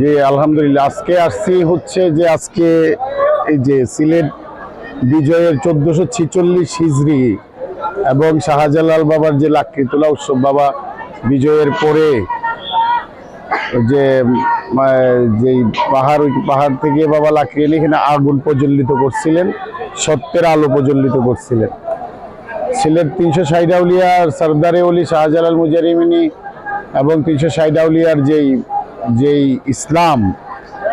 জি আলহামদুলিল্লাহ, আজকে আসছি হচ্ছে যে আজকে এই যে সিলেট বিজয়ের চোদ্দশো ছিচল্লিশ হিজড়ি এবং শাহজালাল বাবার যে লাকড়ি তোলা উৎসব, বাবা বিজয়ের পরে যে যেই পাহাড় পাহাড় থেকে বাবা লাকড়ি এনে এখানে আগুন প্রজ্বলিত করছিলেন, সত্যের আলো প্রজ্বলিত করছিলেন। সিলেট তিনশো সাইডাউলিয়ার সর্দারে অলি শাহজালাল মুজারিমিনী এবং তিনশো সাইডাউলিয়ার যেই যেই ইসলাম,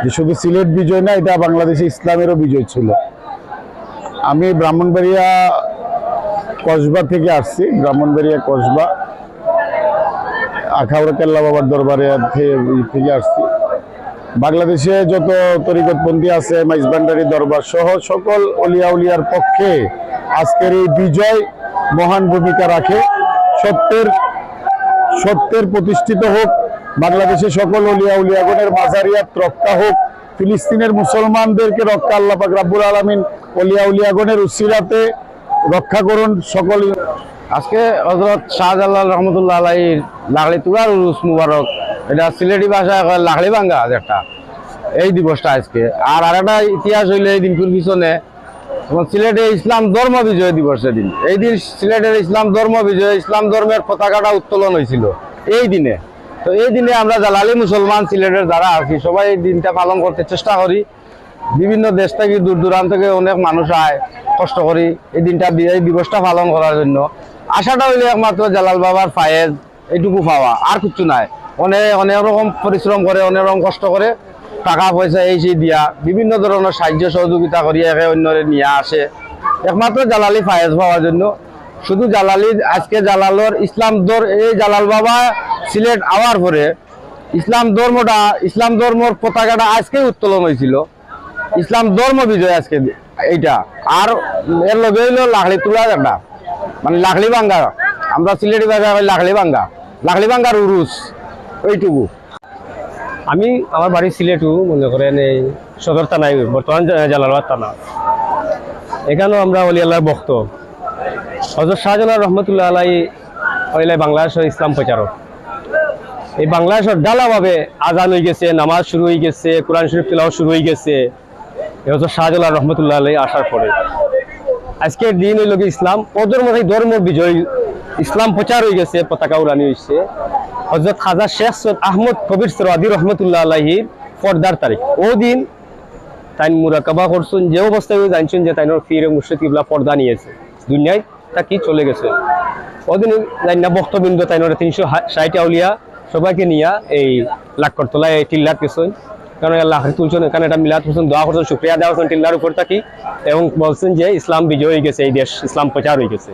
যে শুধু সিলেট বিজয় না, এটা বাংলাদেশে ইসলামেরও বিজয় ছিল। আমি ব্রাহ্মণবাড়িয়া, কসবা থেকে আসছি, ব্রাহ্মণবাড়িয়া, কসবা। আখাউড়া কেল্লা বাবার দরবারে থেকে আসছি। বাংলাদেশে যত তরিকতপন্থী আছে মাইজবান্ডারি দরবার সহ সকল অলিয়া উলিয়ার পক্ষে আজকের এই বিজয় মহান ভূমিকা রাখে। সত্যের সত্যের প্রতিষ্ঠিত হোক বাংলাদেশের সকল অলিয়া উলিয়াগণের মাজারিয়াত রক্ষা হোক, ফিলিস্তিনের মুসলমানদেরকে রক্ষা আল্লাহ পাক রাব্বুল আলামিন অলিয়া উলিয়াগণের উসিরাতে রক্ষা করুন সকল। আজকে হজরত শাহজালাল রহমতুল্লাহ আলাইর লাকড়ি তুলার উরুস মুবারক, এটা সিলেটি ভাষায় লাকড়ি ভাঙ্গা একটা, এই দিবসটা আজকে। আর আরেকটা ইতিহাস হইলে এই দিনটির পিছনে সিলেটে ইসলাম ধর্ম বিজয় দিবস দিন। এই দিন সিলেটের ইসলাম ধর্ম বিজয়, ইসলাম ধর্মের পতাকাটা উত্তোলন হয়েছিল এই দিনে। তো এই দিনে আমরা জালালি মুসলমান সিলেটের যারা আছি, সবাই এই দিনটা পালন করতে চেষ্টা করি। বিভিন্ন দেশ থেকে, দূর দূরান্ত থেকে অনেক মানুষ আয়, কষ্ট করি এই দিনটা এই দিবসটা পালন করার জন্য। আশাটা হইলে একমাত্র জালাল বাবার ফায়েজ, এইটুকু পাওয়া, আর কিছু নাই। অনেক অনেক রকম পরিশ্রম করে, অনেক রকম কষ্ট করে টাকা পয়সা এই সেই দিয়া বিভিন্ন ধরনের সাহায্য সহযোগিতা করিয়া একে অন্যরে নিয়ে আসে। একমাত্র জালালি ফায়েজ পাওয়ার জন্য শুধু জালালি আজকে জালালর ইসলাম দর, এই জালাল বাবা সিলেট আওয়ার পরে ইসলাম ধর্মটা, ইসলাম ধর্মর পতাকাটা আজকেই উত্তোলন হয়েছিল। ইসলাম ধর্ম বিজয় আজকে এইটা। আর এর লগে হইল লাকড়ি তুলা একটা মানে লাকড়ি ভাঙ্গা আমরা সিলেটি ভাষায় কই লাকড়ি ভাঙ্গা লাকড়ি ভাঙ্গার উরুস। এইটুকু আমি আমার বাড়ি সিলেটু, মনে করেন এই সদর থানায়, বর্তমান জালালাবাদ থানা। এখানেও আমরা অলি আল্লাহর ভক্ত। হজরত শাহজালাল রহমতুল্লাহ আলাই ওইলাই বাংলাদেশের ইসলাম প্রচারক। এই বাংলাদেশের ডালাভাবে আজান হয়ে গেছে, নামাজ শুরু হয়ে গেছে, কোরআন শরীফ তেলাও শুরু হয়ে গেছে, এই হজরত শাহজালাল রহমতুল্লাহ আলাই আসার পরে। আজকের দিন হইল ইসলাম ওদের মধ্যে ধর্ম বিজয়। ইসলাম প্রচার হয়ে গেছে, পতাকা উড়ানি হয়েছে হজরত খাজা শেখ সৈয়দ আহমদ কবির সরাদি রহমতুল্লাহ আলাহির পর্দার তারিখ। ও দিন তাই মুরাকাবা করছেন, যে অবস্থায় জানছেন যে তাইনোর ফিরে মুর্শিদ কিবলা পর্দা নিয়েছে। দুনিয়ায় তা কি চলে গেছে? ওদিন জানি তাই নয়, তিনশো ষাট আউলিয়া সবাইকে নিয়ে এই লাক্ষরতলায় এই টিল্লার পেছন। কারণ আল্লাহ তুলছেন এখানে এটা মিলাদ হোসেন দোয়া করছেন, শুক্রিয়া দেওয়া হোসেন টিল্লার উপর থাকি এবং বলছেন যে ইসলাম বিজয় হয়ে গেছে, এই দেশ ইসলাম প্রচার হয়ে গেছে।